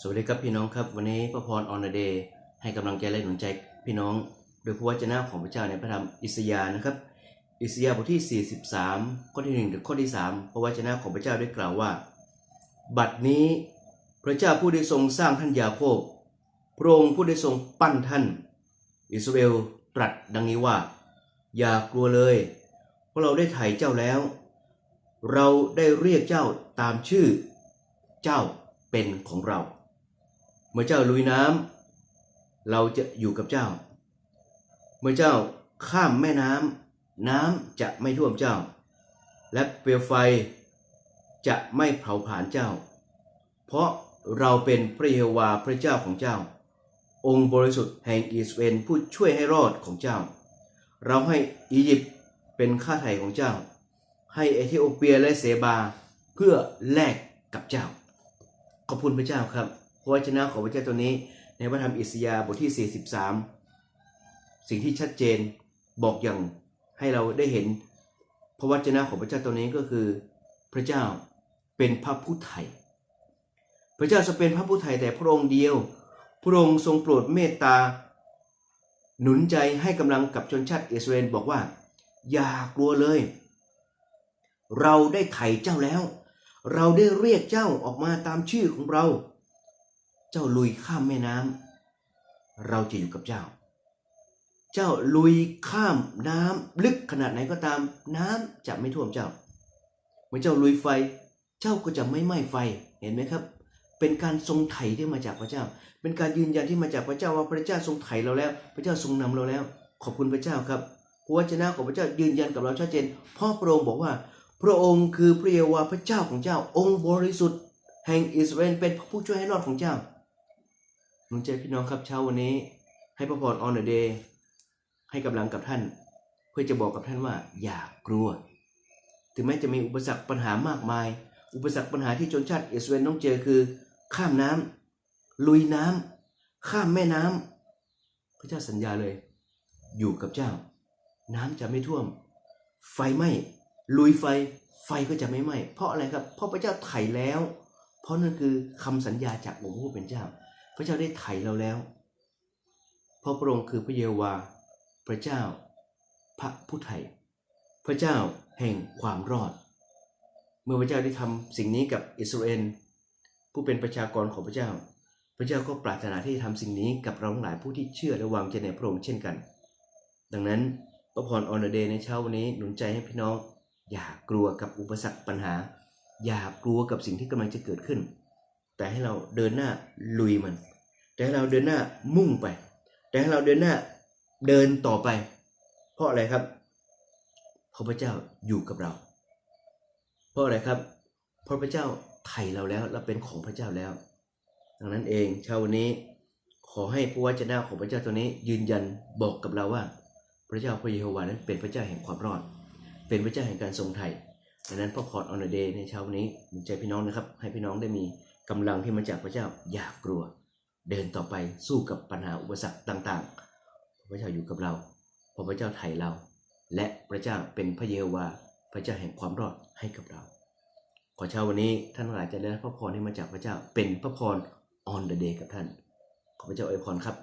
สวัสดีครับพี่น้องครับ วันนี้พระพรออนเดย์ให้กำลังใจและหนุนใจพี่น้อง โดยพระวจนะของพระเจ้าในพระธรรมอิสยาห์นะครับ อิสยาห์บทที่ 43 ข้อที่ 1 ถึงข้อที่ 3 พระวจนะของพระเจ้าได้กล่าวว่า บัดนี้พระเจ้าผู้ได้ทรงสร้างท่านยาโคบพระองค์ผู้ได้ทรงปั้นท่าน อิสราเอลตรัสดังนี้ว่า อย่ากลัวเลย เพราะเราได้ไถ่เจ้าแล้ว เราได้เรียกเจ้าตามชื่อ เจ้าเป็นของเรา มื่อเจ้าลุยน้ำเราจะอยู่กับเจ้า เมื่อเจ้าข้ามแม่น้ำน้ำจะไม่ท่วมเจ้า และเปลวไฟจะไม่เผาผลาญเจ้า เพราะเราเป็นพระเยโฮวาห์พระเจ้าของเจ้า องค์บริสุทธิ์แห่งอิสเอลผู้ช่วยให้รอดของเจ้า เราให้อียิปต์เป็นข้าไถ่ของเจ้า ให้เอธิโอเปียและเซบาเพื่อแลกกับเจ้า ขอบคุณพระเจ้าครับ ระวจนะของพระเจ้าตัวนี้ ในพระธรรมอิสยาห์บทที่ 43 สิ่งที่ชัดเจนบอกอย่างให้เราได้เห็นพระวจนะของพระเจ้าตัวนี้ก็คือ พระเจ้าเป็นพระผู้ไถ่พระเจ้าจะเป็นพระผู้ไถ่แต่พระองค์เดียว พระองค์ทรงโปรดเมตตา หนุนใจให้กำลังกับชนชาติอิสราเอลบอกว่า อย่ากลัวเลย เราได้ไถ่เจ้าแล้ว เราได้เรียกเจ้าออกมาตามชื่อของเรา เจ้าลุยข้ามแม่น้ำเราจะอยู่กับเจ้า เจ้าลุยข้ามน้ำลึกขนาดไหนก็ตาม น้ำจะไม่ท่วมเจ้า เมื่อเจ้าลุยไฟ เจ้าก็จะไม่ไหม้ไฟเห็นไหมครับ เป็นการทรงไถ่ที่มาจากพระเจ้า เป็นการยืนยันที่มาจากพระเจ้าว่าพระเจ้าทรงไถ่เราแล้ว พระเจ้าทรงนำเราแล้ว ขอบคุณพระเจ้าครับพระวจนะของพระเจ้ายืนยันกับเราชัดเจนพ่อพระองค์บอกว่า พระองค์คือพระเยโฮวาห์พระเจ้าของเจ้า องค์บริสุทธิ์ แห่งอิสราเอลเป็นผู้ช่วยให้รอดของเจ้า นุนใจพี่น้องครับเช้าวันนี้ ให้พระพรออนเดย์ให้กำลังกับท่าน เพื่อจะบอกกับท่านว่า อย่ากลัว ถึงแม้จะมีอุปสรรคปัญหามากมาย อุปสรรคปัญหาที่ชนชาติอิสราเอลต้องเจอคือ ข้ามน้ำลุยน้ำข้ามแม่น้ำพระเจ้าสัญญาเลย อยู่กับเจ้า น้ำจะไม่ท่วม ไฟไหม้ลุยไฟไฟก็จะไม่ไหม้เพราะอะไรครับเพราะพระเจ้าไถ่แล้ว เพราะนั่นคือคำสัญญาจากองค์ผู้เป็นเจ้า พระเจ้าได้ไถ่เราแล้ว เพราะพระองค์คือพระเยโฮวา พระเจ้า พระผู้ไถ่พระเจ้าแห่งความรอด เมื่อพระเจ้าได้ทำสิ่งนี้กับอิสราเอลผู้เป็นประชากรของพระเจ้า พระเจ้าก็ปรารถนาที่จะทำสิ่งนี้กับเราทั้งหลายผู้ที่เชื่อและวางใจในพระองค์เช่นกัน ดังนั้นพระพรออนเดย์ในเช้าวันนี้หนุนใจให้พี่น้อง อย่ากลัวกับอุปสรรคปัญหา อย่ากลัวกับสิ่งที่กำลังจะเกิดขึ้น แต่ให้เราเดินหน้าลุยมัน แต่ให้เราเดินหน้ามุ่งไป แต่ให้เราเดินหน้าเดินต่อไป เพราะอะไรครับเพราะพระเจ้าอยู่กับเรา เพราะอะไรครับ เพราะพระเจ้าไถ่เราแล้วเราเป็นของพระเจ้าแล้ว ดังนั้นเองเช้าวันนี้ขอให้พระวจนะของพระเจ้าตัวนี้ยืนยันบอกกับเราว่า พระเจ้าพระเยโฮวาห์นั้นเป็นพระเจ้าแห่งความรอด เป็นพระเจ้าแห่งการทรงไถ่ดังนั้นพระพรออนเดย์ในเช้าวันนี้หนุนใจพี่น้องนะครับ ให้พี่น้องได้มี กำลังที่มาจากพระเจ้าอย่ากลัว เดินต่อไปสู้กับปัญหาอุปสรรคต่างๆ พระเจ้าอยู่กับเราพระพระเจ้าไถ่เรา และพระเจ้าเป็นพระเยโฮวาพระเจ้าแห่งความรอดให้กับเรา ขอเช้าวันนี้ท่านหลายจะได้รับพระพรที่มาจากพระเจ้าเป็นพระพร on the day กับท่าน ขอพระเจ้าอวยพรครับ